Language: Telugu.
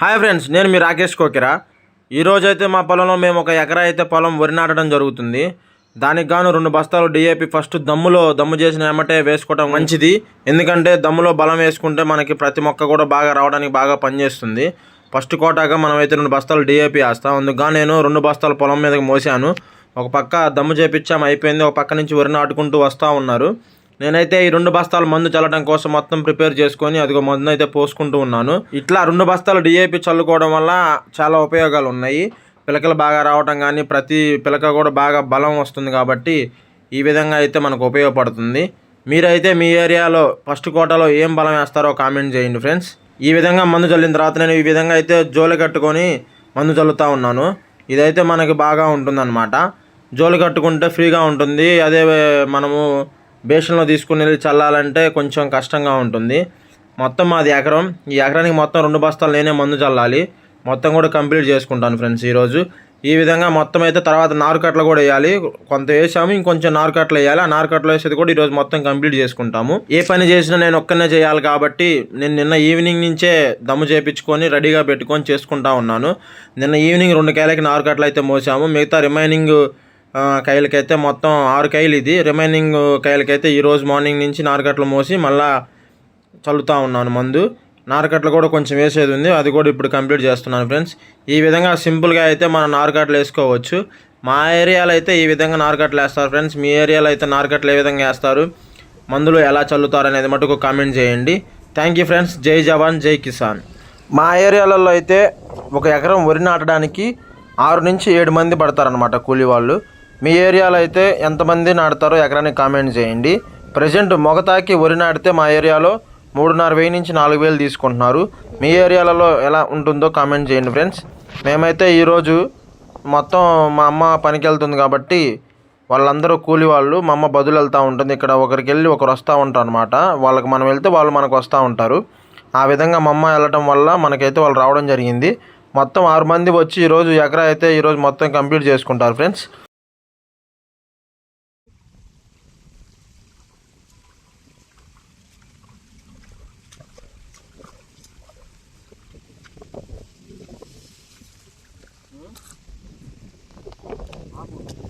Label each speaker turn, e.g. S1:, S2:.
S1: హాయ్ ఫ్రెండ్స్ నేను మీ రాకేష్ కోకిరా. ఈరోజైతే మా పొలంలో మేము ఒక ఎకరా అయితే పొలం వరి నాటడం జరుగుతుంది. దానికి గాను రెండు బస్తాలు డిఏపి ఫస్ట్ దమ్ములో దమ్ము చేసిన ఏమంటే వేసుకోవడం మంచిది. ఎందుకంటే దమ్ములో బలం వేసుకుంటే మనకి ప్రతి మొక్క కూడా బాగా రావడానికి బాగా పనిచేస్తుంది. ఫస్ట్ కోటాగా మనం అయితే రెండు బస్తాలు డిఏపి వేస్తాం. అందుకు నేను రెండు బస్తాలు పొలం మీదకి మోసాను. ఒక పక్క దమ్ము చేపించాము అయిపోయింది. ఒక పక్క నుంచి వరి నాటుకుంటూ వస్తూ ఉన్నారు. నేనైతే ఈ రెండు బస్తాలు మందు చల్లడం కోసం మొత్తం ప్రిపేర్ చేసుకొని అదిగో మందు అయితే పోసుకుంటూ ఉన్నాను. ఇట్లా రెండు బస్తాలు డిఏపి చల్లుకోవడం వల్ల చాలా ఉపయోగాలు ఉన్నాయి. పిలకలు బాగా రావడం కానీ ప్రతి పిలక కూడా బాగా బలం వస్తుంది కాబట్టి ఈ విధంగా అయితే మనకు ఉపయోగపడుతుంది. మీరైతే మీ ఏరియాలో ఫస్ట్ కోటలో ఏం బలం వేస్తారో కామెంట్ చేయండి ఫ్రెండ్స్. ఈ విధంగా మందు చల్లిన తర్వాత నేను ఈ విధంగా అయితే జోలి కట్టుకొని మందు చల్లుతూ ఉన్నాను. ఇదైతే మనకి బాగా ఉంటుందన్నమాట. జోలు కట్టుకుంటే ఫ్రీగా ఉంటుంది. అదే మనము బేషన్లో తీసుకుని వెళ్ళి చల్లాలంటే కొంచెం కష్టంగా ఉంటుంది. మొత్తం మాది ఎకరం. ఈ ఎకరానికి మొత్తం రెండు బస్తాలు నేనే మందు చల్లాలి. మొత్తం కూడా కంప్లీట్ చేసుకుంటాను ఫ్రెండ్స్ ఈరోజు. ఈ విధంగా మొత్తం అయితే తర్వాత నారుకట్లు కూడా వేయాలి. కొంత వేసాము ఇంకొంచెం నారుకట్లు వేయాలి. ఆ నారుకట్లు వేసేది కూడా ఈరోజు మొత్తం కంప్లీట్ చేసుకుంటాము. ఏ పని చేసినా నేను ఒక్కనే చేయాలి కాబట్టి నేను నిన్న ఈవినింగ్ నుంచే దమ్ము చేపించుకొని రెడీగా పెట్టుకొని చేసుకుంటా ఉన్నాను. నిన్న ఈవినింగ్ రెండు కేలకి నారుకట్లు అయితే మోసాము. మిగతా రిమైనింగ్ కాయలకైతే మొత్తం ఆరు కాయలు ఇది. రిమైనింగ్ కాయలకైతే ఈరోజు మార్నింగ్ నుంచి నారుకట్టలు మోసి మళ్ళా చల్లుతూ ఉన్నాను మందు. నారుకట్టలు కూడా కొంచెం వేసేది ఉంది. అది కూడా ఇప్పుడు కంప్లీట్ చేస్తున్నాను ఫ్రెండ్స్. ఈ విధంగా సింపుల్గా అయితే మనం నారగట్లు వేసుకోవచ్చు. మా ఏరియాలో అయితే ఈ విధంగా నారుకట్టలు వేస్తారు ఫ్రెండ్స్. మీ ఏరియాలో అయితే నారుకట్టలు ఏ విధంగా వేస్తారు? మందులు ఎలా చల్లుతారు అనేది మటుకు కామెంట్ చేయండి. థ్యాంక్ యూ ఫ్రెండ్స్ జై జవాన్ జై కిసాన్. మా ఏరియాలలో అయితే ఒక ఎకరం వరి నాటడానికి ఆరు నుంచి ఏడు మంది పడతారనమాట కూలీ వాళ్ళు. మీ ఏరియాలో అయితే ఎంతమంది నాడతారో ఎకరానికి కామెంట్ చేయండి. ప్రజెంట్ మొగతాకి వరి నాటితే మా ఏరియాలో మూడున్నర వెయ్యి నుంచి నాలుగు వేలు తీసుకుంటున్నారు. మీ ఏరియాలలో ఎలా ఉంటుందో కామెంట్ చేయండి ఫ్రెండ్స్. మేమైతే ఈరోజు మొత్తం మా అమ్మ పనికి వెళ్తుంది కాబట్టి వాళ్ళందరూ కూలి వాళ్ళు మా అమ్మ బదులు వెళ్తూ ఉంటుంది. ఇక్కడ ఒకరికి వెళ్ళి ఒకరు వస్తూ ఉంటారు అనమాట వాళ్ళకి మనం వెళ్తే వాళ్ళు మనకు వస్తూ ఉంటారు. ఆ విధంగా మా అమ్మ వెళ్ళటం వల్ల మనకైతే వాళ్ళు రావడం జరిగింది. మొత్తం ఆరు మంది వచ్చి ఈరోజు ఎకరా అయితే ఈరోజు మొత్తం కంప్లీట్ చేసుకుంటారు ఫ్రెండ్స్. Água.